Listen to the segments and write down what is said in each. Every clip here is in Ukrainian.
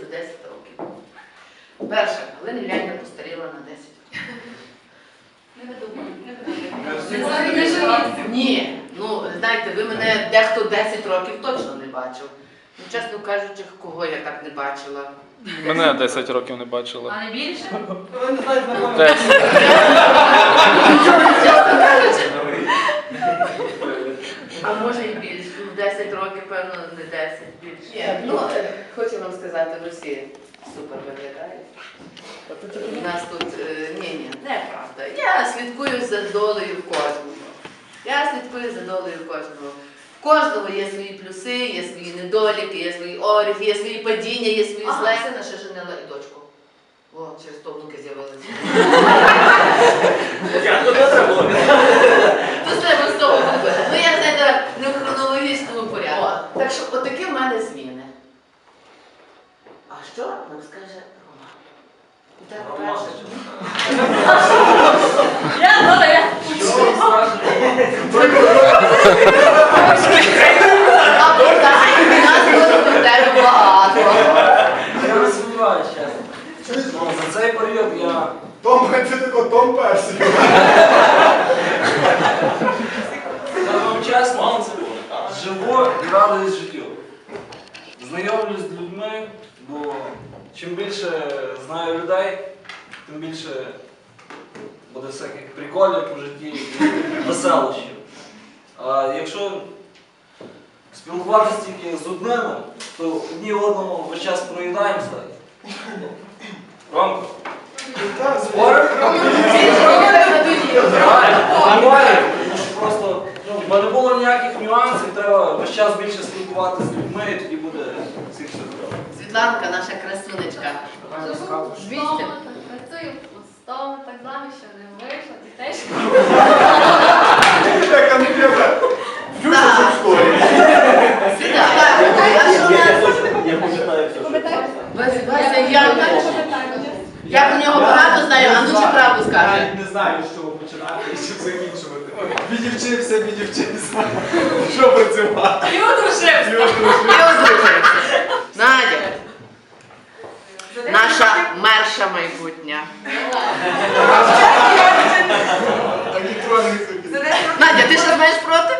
за 10 років? Перше, Галина Ілянівна постаріла на 10 років. Ні, ну знаєте, ви мене дехто 10 років точно не бачив. Ну, чесно кажучи, кого я так не бачила. Мене 10 років не бачила. А не більше? 10. Чесно кажучи. А може і 10 років, певно, не 10, більше. Ну, е, хочу вам сказати, ви всі супер виглядаєте. У нас тут е, ні, ні, неправда. Я слідкую за долею кожного. Я слідкую за долею кожного. В кожного є свої плюси, є свої недоліки, є свої оріхи, є свої падіння, є свої Ага. злеси. Сина ще женила і дочку. О, через то внуки з'явилися. Тут треба з того вибити. Ну я знаєте, не в хронологічному порядку. Так що отакі в мене зміни. А що нам скаже Роман? Так. Я ну, я. А питань у нас було до багато. Я не чесно. Ну, За цей період я Том, це тако, Том перший. я вам чесно живу і радуюсь життю. Знайомлюсь з людьми, бо чим більше знаю людей, тим більше буде всяких приколів у житті і веселощів. А якщо спілкуватися тільки з одними, то одні одному весь час проїдаємося. Ромко, спорив? Нормально, тому що просто ну, в мене було ніяких нюансів, треба час більше спілкуватися з людьми, і тоді буде всіх все добре. Світланка, наша красунечка. Вісім. Працюю пустом, так заміж, що не вийшло, дітей. ще. Фюша в. Сідай. А що нас? Я пам'ятаю все, що Вася, Вася, я, я про нього багато знаю, а ну чи правду скаже. Навіть не знаю, з чого починати і чим закінчувати. Відівчився, відівчився. Що працювати? І одружився. І одружився. Надя, наша мерша майбутня. Надя, ти що знаєш проти?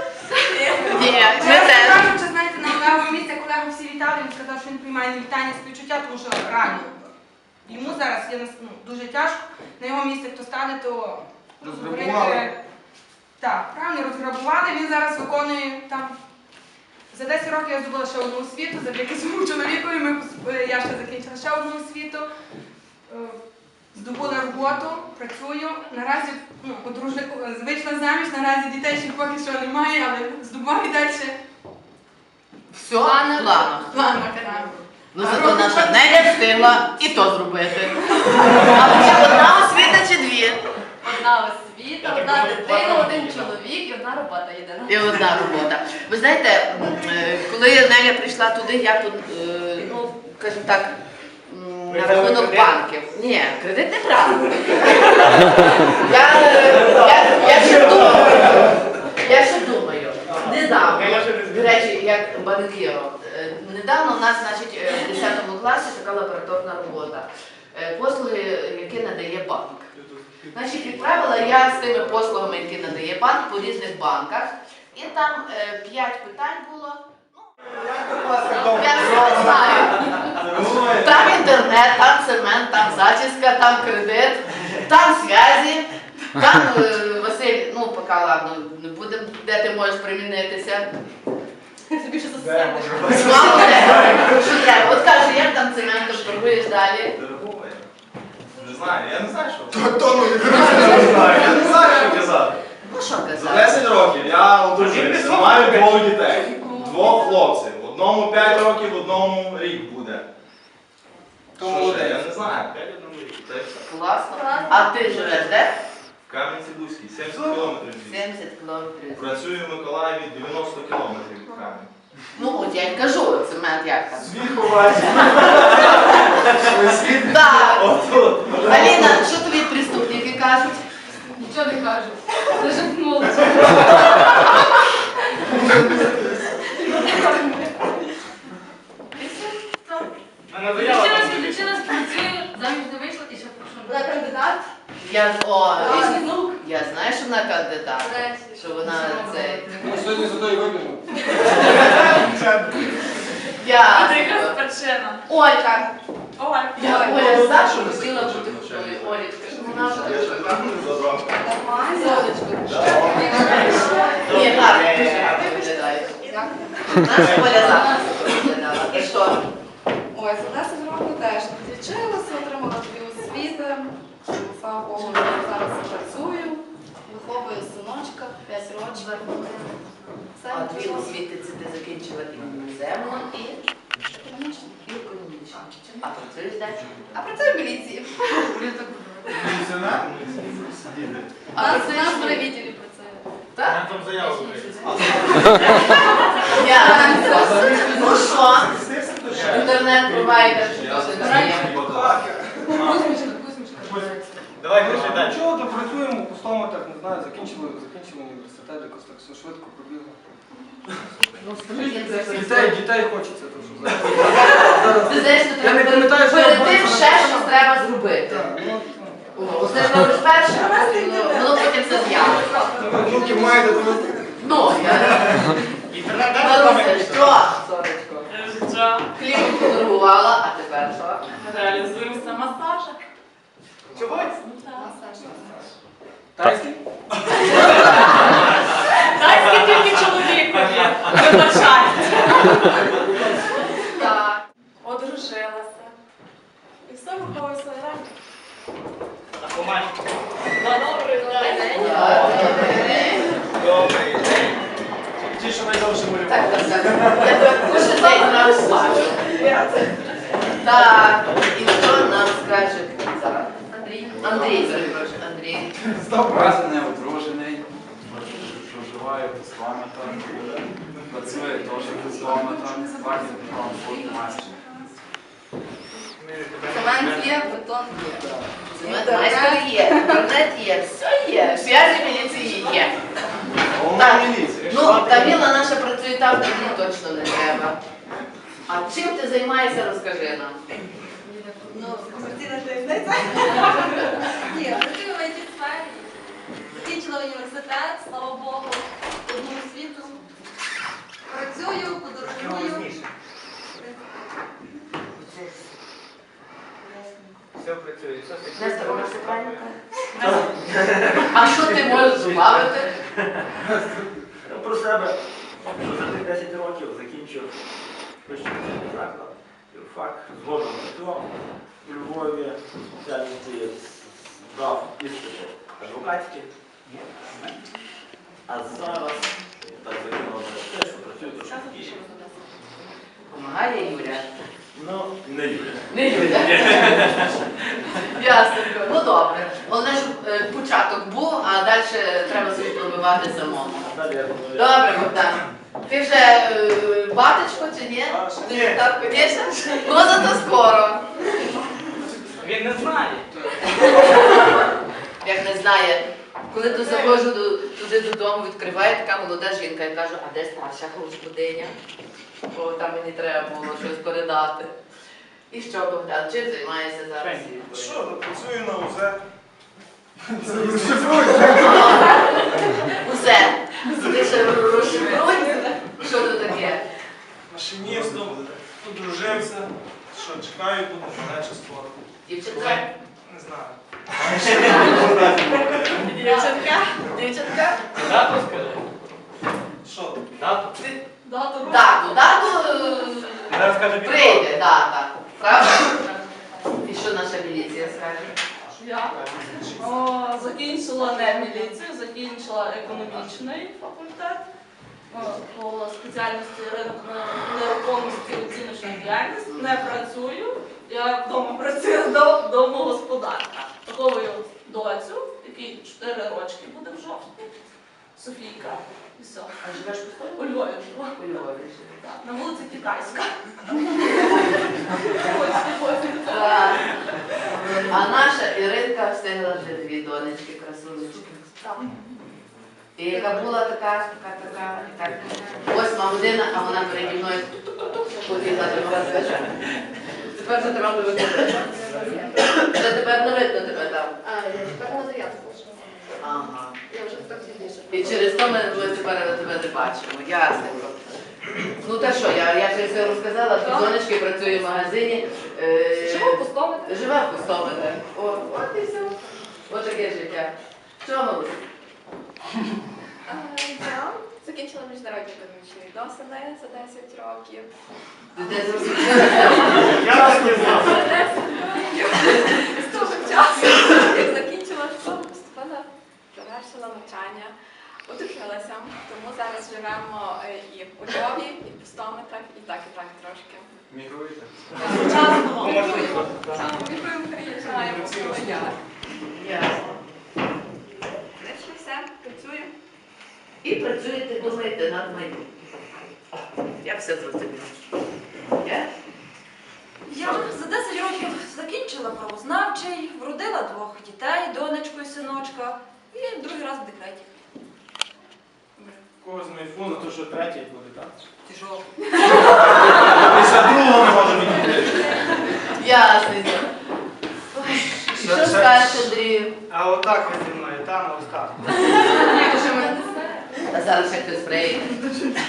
Ні, ми теж. Кажучи, знаєте, на Олегу місце колегу всі вітали, він сказав, що він приймає не вітання співчуття, тому що реально йому зараз є ну, дуже тяжко. На його місце хто стане, то Розграбували. Так, правильно розграбували. Він зараз виконує там. За 10 років я здобула ще одну освіту, завдяки своєму чоловікові. Ми, е, я ще закінчила ще одну освіту. Е, Здобула роботу, працюю. Наразі ну, подружник вийшла заміж, наразі дітей ще поки що немає, але здобуваю далі Все в планах. план на Ну зато наша Неля встигла і то зробити. А чи одна освіта чи дві? Одна освіта, одна дитина, один чоловік і одна робота єдина. І одна робота. Ви знаєте, е, коли Неля прийшла туди, я тут, е, ну, скажімо так, м, на рахунок банків. Ні, кредит не брала. Я, е, я, я ще думаю. Я ще думаю. Недавно, до речі, як банкіром, е, недавно у нас, значить, е, в 10 класі така лабораторна робота. Е, Послуги, які надає банк. Значить, відправила я з тими послугами, які надає банк по різних банках. І там е, п'ять питань було. Ну, я не знаю. Там інтернет, там цемент, там зачіска, там кредит, там зв'язі, там е, Василь, ну поки ладно, не будемо, де ти можеш примінитися. Тобі що може Що треба? От кажи, як там цементом торгуєш далі? Не знаю, я не знаю, що. То- Тому не Не знаю, я не знаю, що казати. Ну що За казати? 10 років я одружився, маю двох дітей. Двох хлопців. Одному 5 років, одному рік буде. Що ще? Я не знаю. 5 одному рік. Це все. Класно. А ти живеш де? В Кам'янці-Бузькій, 70 кілометрів звідси. 70 кілометрів. Працюю в Миколаєві 90 кілометрів від Кам'янки. Ну от я й кажу, цемент як там. Свій світ. Так. Аліна, що тобі преступники кажуть? Нічого не кажу. Зажитнула. Відлічилась, відлічилась, працюю, заміж не вийшла і ще прошу. Кандидат? Я о, внук. я знаю, що вона кандидат. Що вона це. Ми сьогодні за то і вибігли. Я. причина? Олька. Оля. Я Оля знаю, що хотіла бути худою. Олічка, що вона вже Я ще там не забрав. Ні, гарно, дуже гарно виглядає. Наша Оля зараз виглядала. І що? Ой, за 10 років теж відвчилася, отримала дві освіти. Слава Богу, зараз працюю, виховую синочка 5 років. А дві освіти це ти закінчила і іноземну, і Економічно. і економічну. А працюєш далі? А працюю в міліції. Міліціонер? А Нас працюєш нас відділі працює. Так? там заяву. Ну що? Інтернет-провайдер. Давай, кажи далі. Чого то працюємо, пустому так, не знаю, закінчили, закінчили університет, якось так все швидко пробігло. Дітей, дітей хочеться, то що зараз. Ти знаєш, що Я не треба пам'ятаю, що перед тим ще щось треба зробити. Так, ну, О, Ти робиш перше, а потім воно- воно потім все з'явиться. ну, внуки маєте, то ви Ну, я Маруся, що, сонечко? Життя. Хлібом подарувала, а тепер що? Реалізуємося масажа. Чого? тайські? Так. Одружилася. І все виховує своє ранки. Добрий день. Ті, що найдовше Так, так, так. Кожен день раз бачу. Так, і що нам скаже зараз? Андрій. Андрій, Андрій. Разом одружений, проживаю з вами там, працює теж з вами там, бачите, там фотомастер. Цемент є, бетон є. Майстер є, інтернет є, все є, зв'язі міліції є. Так. Ну, Таміла наша працює там, де їй точно не треба. А чим ти займаєшся, розкажи нам. Ну, комерційна таємниця. Ні, працюю в it сфері. Закінчила університет, слава Богу, одну освіту. Працюю, подорожую. Все працює, все Нестор, у нас все правильно? А що ти можеш добавити? Про себе, за тих 10 років закінчив вищий навчальний заклад, фак, згодом працював у Львові, спеціальності брав іспити адвокатські. А зараз так закинув те, що працюю трошки в Києві. Помагає Юля. Ну, не Юля. Не Юля. Ясненько. Ну добре. Головне, щоб е, початок був, а далі треба собі пробивати самому. А далі я думаю, Добре, Богдан. Ти вже е, батечко чи ні? Ні. Так, звісно. Ну зато скоро. Він не знає. Як не знає. Коли то заходжу до, туди додому, відкриває така молода жінка і кажу, а де старша господиня? Бо там мені треба було щось передати. І що, Богдан, чим займаєшся зараз? Що, працюю на УЗ. Усе. Ти ще розшифруй, що це таке? Машиністом, одружився. Що, чекаю, буду менше скоро. Дівчинка? Не знаю. Дівчинка? Дівчинка? Дату скажи. Що? Дату. Дату. Дату, дату е, Зараз каже прийде, дата. Правда? І що наша міліція скаже? Я О, закінчила не міліцію, закінчила економічний факультет О, по спеціальності ринок нерухомості оціночна діяльність. Не працюю. Я вдома працюю до домогосподарка. Виховую доцю, якій 4 рочки буде в жовтні. Софійка. І все. А живеш У Львові живу. у Львові? Так, На вулиці Китайська. А наша Іринка встигла вже дві донечки, красунечки. І яка була така, така, така, так. Восьма година, а вона переді мною побігла до каже. Тепер за тебе буде. Це тепер не видно тебе там. А, я тепер на дев'ятку. Ага. Я вже так пізніше. І через то ми, ми тепер тебе не бачимо. Ясненько. Ну та що, я, я вже все розказала, дві донечки працює в магазині. Е, Живу в Пустомі. Живе в Пустомеле. О, от і все. От таке життя. Що ми Я закінчила міжнародні економічні відносини за 10 років. Так не знав. З того часу, як закінчила школу, поступила, завершила навчання, одружилася. Тому зараз живемо е, і в Львові, і в Пустометрах, і так, і так трошки. Мігруєте? Часто. Помашуйте. Мігруємо, приїжджаємо Ясно. Прийшли все, працюємо. І працюєте, думаєте над майбутнім. Як все зрозуміло? Я? Я за 10 років закінчила правознавчий, вродила двох дітей, донечку і синочка, і другий раз в декреті. Когось на айфону, то що третій буде, так? Ти що? Після другого не може. Ясненько. Ой, Що скажеш, Андрію? А отак ви зі мною, та на устах. Зараз як хтось прийде.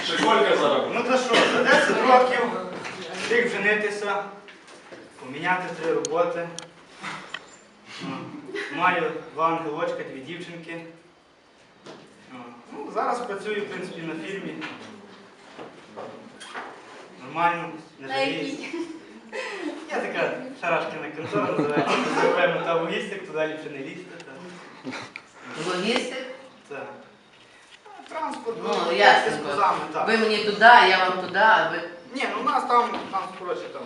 Ще Колька зараз. Ну то що, за 10 років встиг женитися, поміняти три роботи. Маю два ангелочка, дві дівчинки. Ну, зараз працюю, в принципі, на фірмі. Нормально, не На жаліюсь. Я така шарашкина контора, називається. Називаємо та логістик, туди ліпше не лізти. Логістик? Це. Транспорт, Ну, козами, так. Ви мені туди, я вам туди, а ви. Ні, ну у нас там, там коротше, там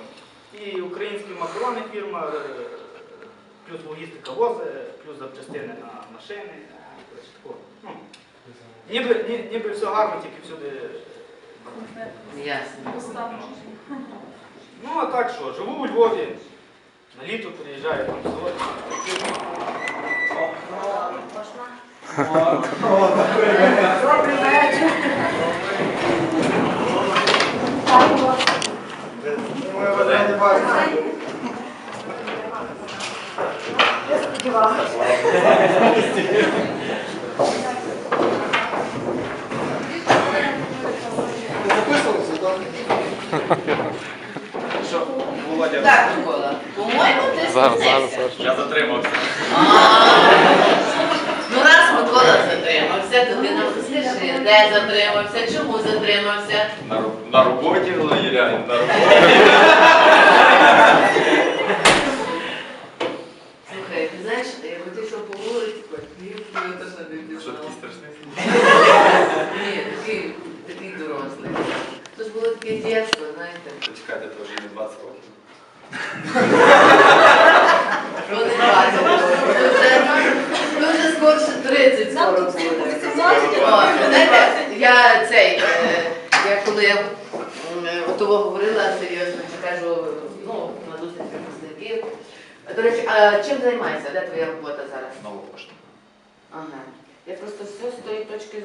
і українські макарони фірма, е, плюс логістика вози, плюс запчастини на машини. коротше, такого. Ну, ніби, ні- ніби все гарно, тільки всюди. Ясно. Ну а так що, живу у Львові, на літо приїжджаю там в село. Що, Володя? Так, Микола. По-моєму, ти спізнився. Я затримався. Микола затримався, Туди ти нам скажи, де затримався, чому затримався? На, на роботі, Юріанин, на роботі. Слухай, ти знаєш, я хотів, щоб по вулиці, хотів, коли то що ти Що такий страшний? Ні, такий, такий дорослий. Це ж було таке дітство, знаєте. Почекайте, то вже не 20 років. Що не бачили? Це вже, це вже скорше 30 скоро буде. О, Знаєте, я цей, е, я коли м, е, отого говорила серйозно, чи кажу, ну, на зустріч випускників. До речі, а чим займаєшся? Де твоя робота зараз? Нова пошта. Ага. Я просто все з тої точки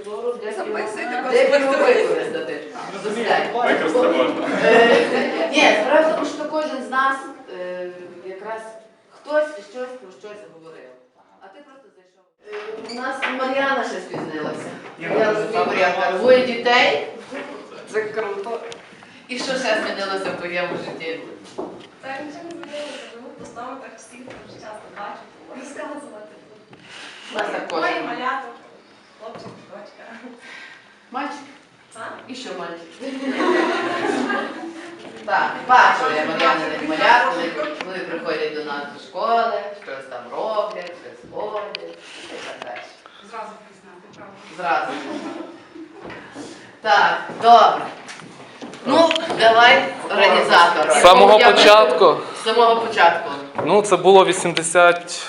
де б його, Записуйте, де б його використати. Використати можна. Ні, справа в тому, що кожен з нас е, якраз хтось щось про щось говорив. А ти просто зайшов. Е, У нас Мар'яна ще спізнилася. Я розумію, Мар'янка, двоє дітей. Це круто. І що ще змінилося в твоєму житті? Так, нічого не змінилося, живу в Пустометрах, всіх часто бачу, розказувати. Мої кожен. Хлопчик, дочка. Мальчик? А? І що мальчик? Так, бачу я Мар'яниних малят, вони, вони приходять до нас до школи, щось там роблять, щось ходять і так далі. Зразу пізнати, правда. Зразу. Так, добре. Ну, давай, організатор. З самого Я- початку. З самого початку. Ну, це було 80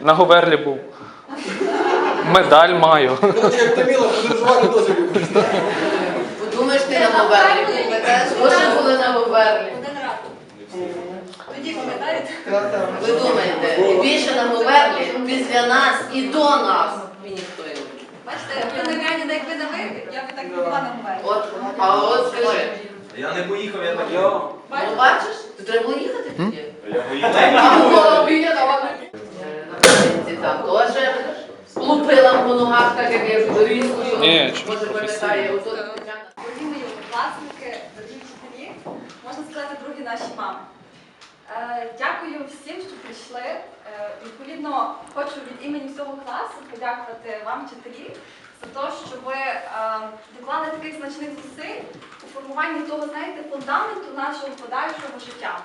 На Говерлі був. Медаль маю. Як Таміла, подорожувати теж любиш. Подумаєш ти на Говерлі. Може були на Говерлі. Тоді пам'ятаєте? Ви думаєте, і більше на Говерлі після нас і до нас. Ніхто не. Бачите, якби не ви, я би так не була на. От, а от скажи, Я не поїхав, я так. Я ну бачиш, то треба було їхати тоді. Там теж лупила по ногах, так як я в різку. Чи Може пам'ятає, отут Тетяна. Дорогі мої однокласники, дорогі вчителі, можна сказати, другі наші мами. Е, Дякую всім, що прийшли. Е, Відповідно, хочу від імені всього класу подякувати вам, вчителі, за те, що ви е, доклали таких значних зусиль у формуванні того, знаєте, фундаменту нашого подальшого життя.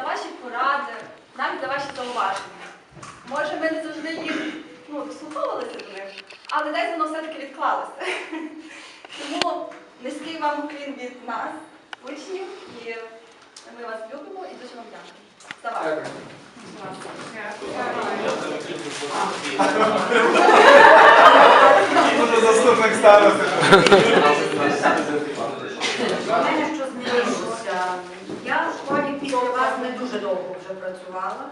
За ваші поради, навіть за ваші зауваження. Може, ми не завжди їх ну, дослуховувалися до них, але десь воно все-таки відклалося. Тому низький вам уклін від нас, учнів, і ми вас любимо і дуже вам дякуємо. За вас. Може заступник старости. У мене що змінилося. Я в школі після вас не дуже довго вже працювала.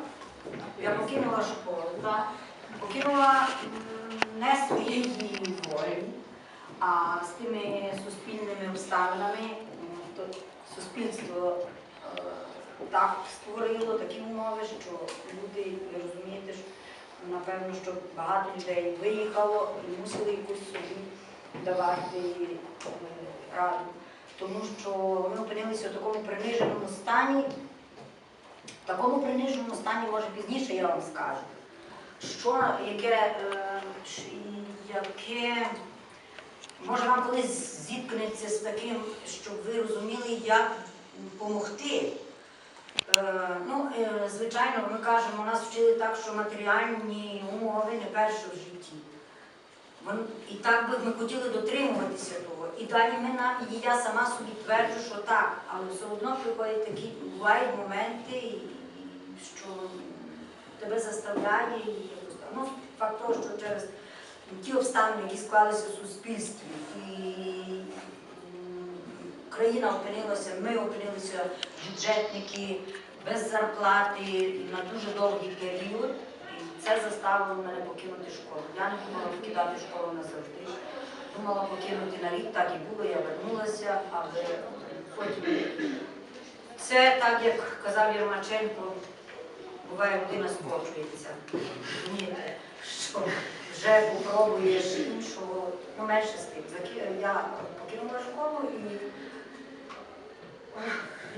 Я покинула школу. Покинула не своєї волі, а з тими суспільними обставинами. Суспільство е, так створило такі умови, що люди, ви розумієте, що, напевно, що багато людей виїхало і мусили якусь собі давати е, раду тому що ми опинилися в такому приниженому стані. Такому приниженому стані, може, пізніше я вам скажу, що яке, е, яке може вам колись зіткнеться з таким, щоб ви розуміли, як допомогти. Е, ну, е, звичайно, ми кажемо, нас вчили так, що матеріальні умови не перше в житті. І так би ми хотіли дотримуватися того. І далі ми на і я сама собі тверджу, що так, але все одно приходять такі, бувають моменти, що тебе заставляє і. Ну, факт того, що через ті обставини, які склалися в суспільстві, і м, країна опинилася, ми опинилися бюджетники без зарплати на дуже довгий період. І це заставило мене покинути школу. Я не думала покидати школу назавжди. Думала покинути на рік, так і було, я вернулася, але потім це так, як казав Єрмаченко, буває людина скочується. Розумієте, що вже попробуєш іншого, ну менше з тим. Я покинула школу і,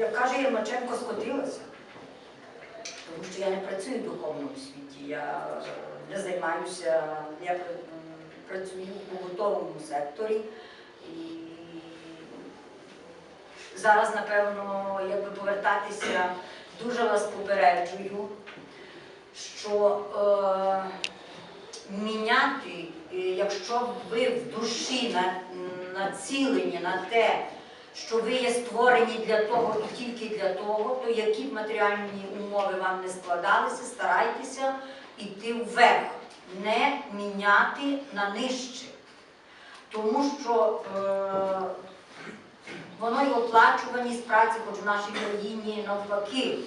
як каже Єрмаченко, скотилася. Тому що я не працюю в духовному світі, я не займаюся, я працюю у побутовому секторі. І зараз, напевно, якби повертатися, дуже вас попереджую, що е, міняти, е, якщо ви в душі на, націлені на те, що ви є створені для того і тільки для того, то які б матеріальні умови вам не складалися, старайтеся йти вверх, не міняти на нижче. Тому що е, воно і оплачуваність праці, хоч в нашій країні навпаки,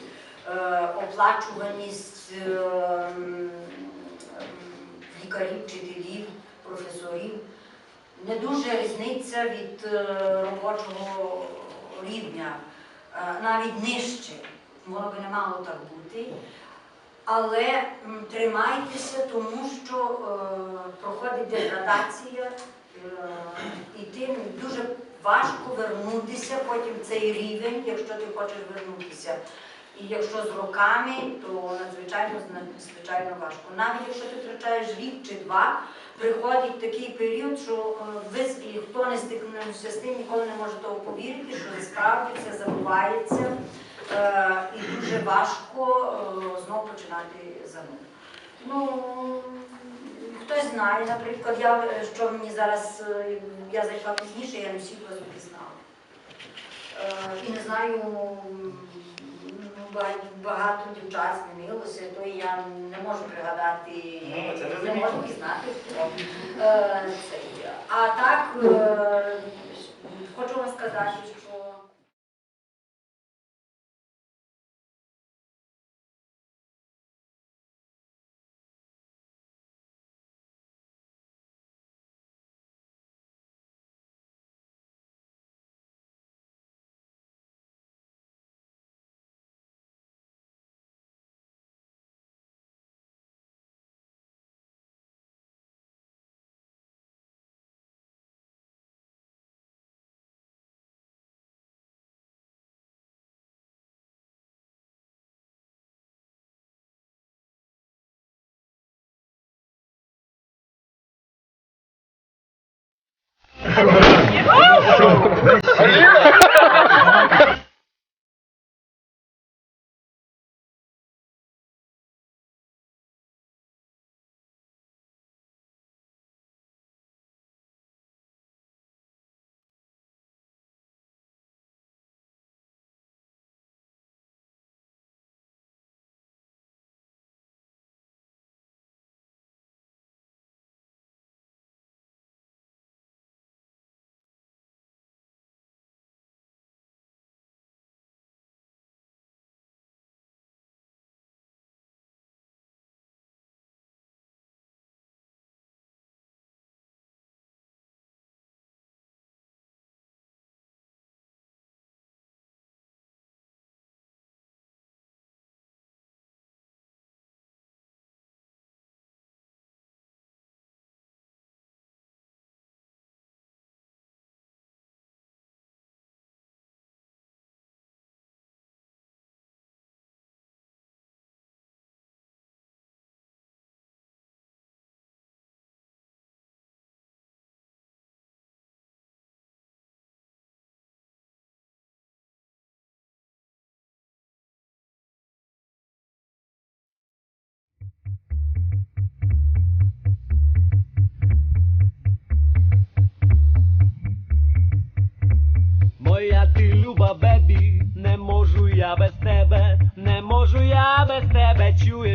е, оплачуваність е, лікарів, вчителів, професорів не дуже різниця від е, робочого рівня, навіть нижче. Воно би не мало так бути. Але тримайтеся, тому що проходить деградація, і тим дуже важко вернутися потім в цей рівень, якщо ти хочеш вернутися. І якщо з роками, то надзвичайно надзвичайно важко. Навіть якщо ти втрачаєш рік чи два, приходить такий період, що е, ви хто не стикнувся з тим, ніколи не може того повірити, що справді це забувається. Е, і дуже важко е, знову починати заново. Ну, хтось знає, наприклад, я, е, що мені зараз, е, я зайшла пізніше, я не всіх вас упізнала. Е, і не знаю, ну, ба- багато дівчат змінилося, то я не можу пригадати, Ну, не можу пізнати. Е. А так, хочу вам сказати, що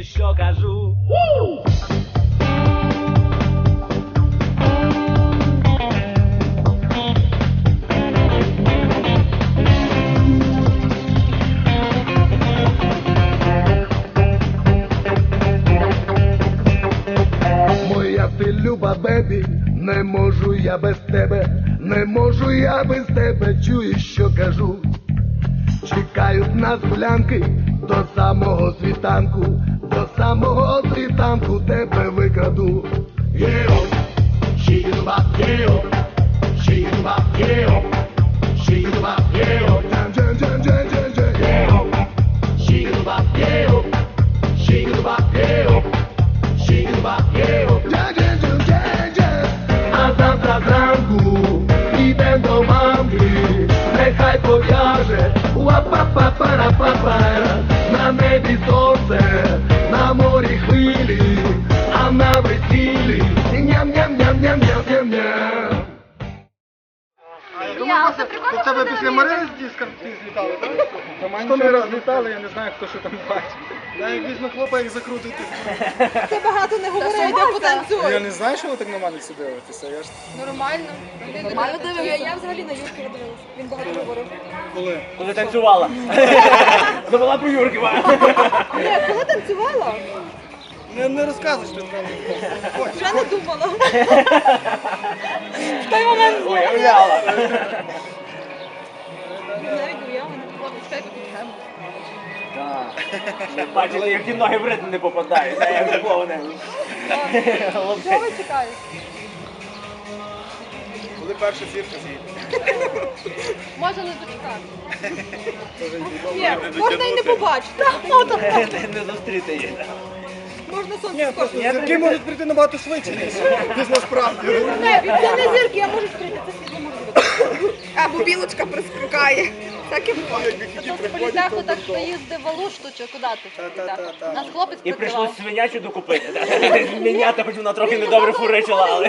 що кажу. Моя ти люба бебі, не можу я без тебе, не можу я без тебе, чуєш, що кажу. Чекають нас гулянки до самого світанку, до там світанку тебе викраду. У тебе після Марини з диском злітали, так? Сто не раз літали, я не знаю, хто що там бачив. Я як візьму хлопа, як закрутити. Ти багато не говори, йде потанцюй. Я не знаю, що ви так на мене всі дивитеся. Я ж Нормально. Нормально дивився. Я взагалі на Юрки дивилася. Він багато говорив. коли? Коли танцювала. Забула про Юрківа. Ні, коли танцювала? Не, не розказуй, що там. Вже не думала. В той момент я уявила. навіть уявила, не було, чекай, тут тему. Так. Бачите, як ті ноги в ритм не попадають, а як повне. Чого ви чекаєте? Коли перша зірка з'їде. Можна не дочекати. Ні, можна і не побачити. Не зустріти її. Сонце скочити. Зірки можуть прийти набагато швидше, ніж, насправді. Це не зірки, я можу прийти, це світло може бути. Або білочка прискакає. Так і буває. Політеху так хто їздив в Алушту чи куди ти? Нас хлопець І прийшлось свинячу докупити. Міняти, хоч вона трохи недобре фуричила, але.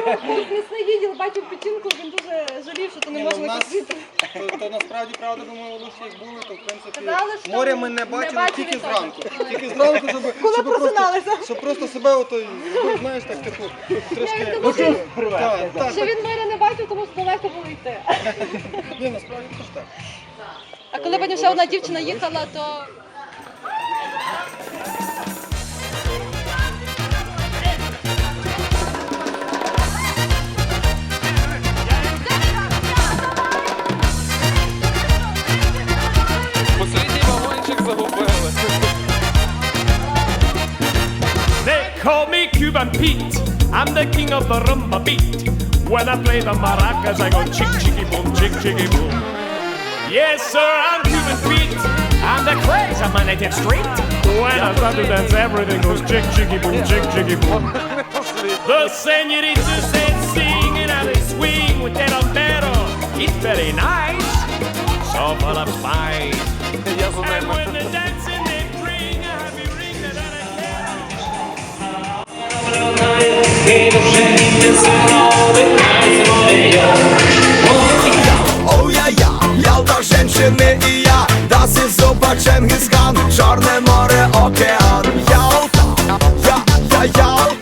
Лісний відділ бачив печінку, він дуже жалів, що то не ну, можна купити. То, то насправді правда, ми в як були, то в принципі Казали, що море ми не не бачили бачили тільки того. зранку. Тільки зранку, щоб, Коли щоб, просто, щоб просто себе ото, ну, знаєш, так типу, трошки. що- Так, так, Що він моря не бачив, тому що далеко було йти. Ні, насправді ж так. А коли потім ще одна дівчина їхала, то Cuban Pete. I'm the king of the rumba beat. When I play the maracas, I go chick chicky boom, chick chicky boom. Yes, sir, I'm Cuban Pete. I'm the craze of my native street. When I start to dance, everything goes chick chicky boom, chick chicky boom. The senoritas they sing and how they swing with that umbrero. It's very nice, so full of spice. And when they're Оу я, я, ялта женщини і я, да си зуба Чингисхан, Чорне море, океан, Ялта, я, я, ялта